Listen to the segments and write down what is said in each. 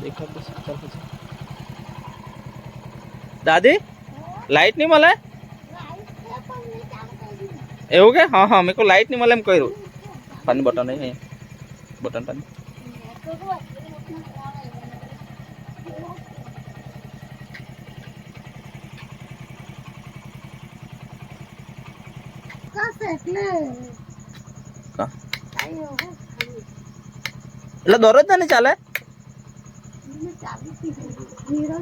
देखा दादी लाइट नहीं मला એવું કે? હા હા મેં કહું લાઈટ નહીં મળે એમ કર્યું. પાણી બટન નહીં અહીંયા બટન પાણી કા? એટલે દરરોજ ના નહીં ચાલે?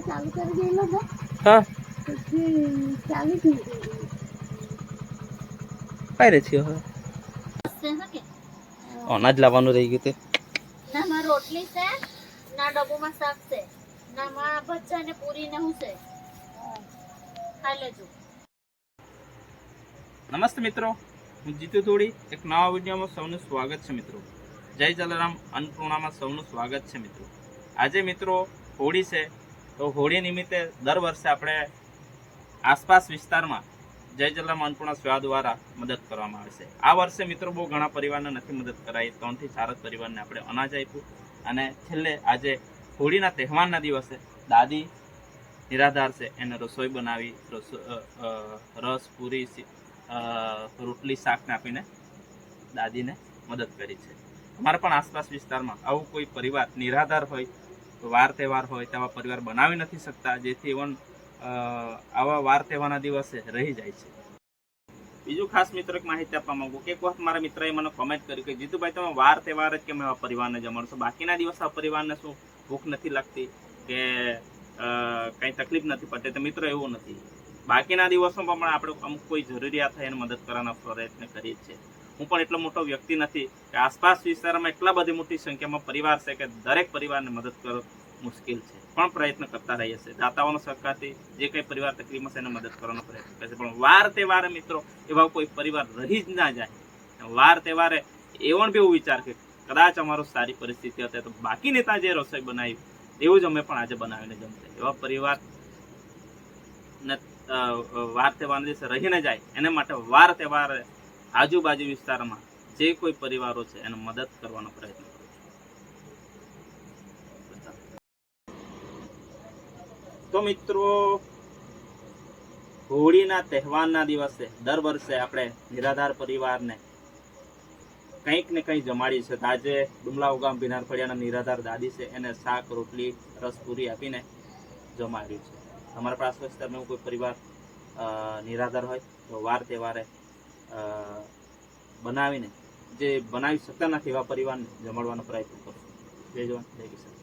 ચાલુ કરી ગયેલો ને હા. પછી ચાલુ થઈ કઈ છે હવે? અનાજ લાવવાનું રહી ગયું તે. ના માં રોટલી છે ના ડબ્બુમાં શાક છે ના માં ભજીયા ને પૂરી ને હું છે. ખાઈ લેજો. નમસ્તે મિત્રો હું જીતુ થોડી એક નવા વિડીયોમાં સૌનું સ્વાગત છે મિત્રો. જય જલારામ અન્નપૂર્ણામાં સૌનું સ્વાગત છે મિત્રો. આજે મિત્રો હોળી છે તો હોળી નિમિત્તે દર વર્ષે આપણે આસપાસ વિસ્તારમાં જય જલારામ અન્નપૂર્ણા સેવા દ્વારા મદદ કરવામાં આવે છે આ વર્ષે મિત્રો બહુ ઘણા પરિવારને નથી મદદ કરાઈ. ત્રણથી ચાર જ પરિવારને આપણે અનાજ આપ્યું અને છેલ્લે આજે હોળીના તહેવારના દિવસે દાદી નિરાધાર છે, એને રસોઈ બનાવી, રસો પૂરી રોટલી, શાકને આપીને દાદીને મદદ કરી છે. અમારા પણ આસપાસ વિસ્તારમાં આવું કોઈ પરિવાર નિરાધાર હોય વાર તહેવાર હોય તેવા પરિવાર બનાવી નથી શકતા, જેથી ઇવન આવા વાર તહેવારના દિવસે રહી જાય છે. બીજું ખાસ મિત્રો એક માહિતી આપવા માંગુ કે એક વખત મારા મિત્રએ મને કોમેન્ટ કર્યું કે, જીતુભાઈ, તમે વાર તહેવાર જ કેમ પરિવારને જમાડશો? બાકીના દિવસ આ પરિવારને શું ભૂખ નથી લાગતી કે કંઈ તકલીફ નથી પડતી? તો મિત્રો, એવું નથી. બાકીના દિવસોમાં પણ આપણે અમુક કોઈ જરૂરિયાત થાય એને મદદ કરવાનો પ્રયત્ન કરીએ છીએ. હું પણ એટલો મોટો વ્યક્તિ નથી કે આસપાસ વિસ્તારમાં એટલા બધી મોટી સંખ્યામાં પરિવાર છે કે દરેક પરિવારને મદદ કરો મુશ્કેલ છે. પણ પ્રયત્ન કરતા રહીએ છીએ? દાતાઓનો સહકારથી જે કંઈ પરિવાર તકલીફમાં છે એને મદદ કરવાનો પ્રયત્ન કરે છે. પણ વાર તહેવારે મિત્રો, એવા કોઈ પરિવાર રહી જ ના જાય. વાર તહેવારે એવો બી એવું વિચાર કે કદાચ અમારો સારી પરિસ્થિતિ હતી તો બાકી નેતા જે રસોઈ બનાવી, એવું જ અમે પણ આજે બનાવીને જમશે. એવા પરિવાર ને વાર તહેવારના દિવસે રહીને જાય, એના માટે વાર તહેવાર આજુબાજુ વિસ્તારમાં જે કોઈ પરિવારો છે એને મદદ કરવાનો પ્રયત્ન તો મિત્રો, હોળીના તહેવારના દિવસે દર વર્ષે આપણે નિરાધાર પરિવારને કંઈક ને કંઈક જમાડી છે આજે ડુમલા ગામ ભીનાર ફળિયાના નિરાધાર દાદી છે, એને શાક, રોટલી, રસ પૂરી આપીને જમાડ્યું છે. તમારા પાસ વિસ્તારમાં કોઈ પરિવાર નિરાધાર હોય તો વાર તહેવારે બનાવીને જે બનાવી શકતા નથી એવા પરિવારને જમાડવાનો પ્રયત્ન કરશું. જય જવાન, જય કિસાન.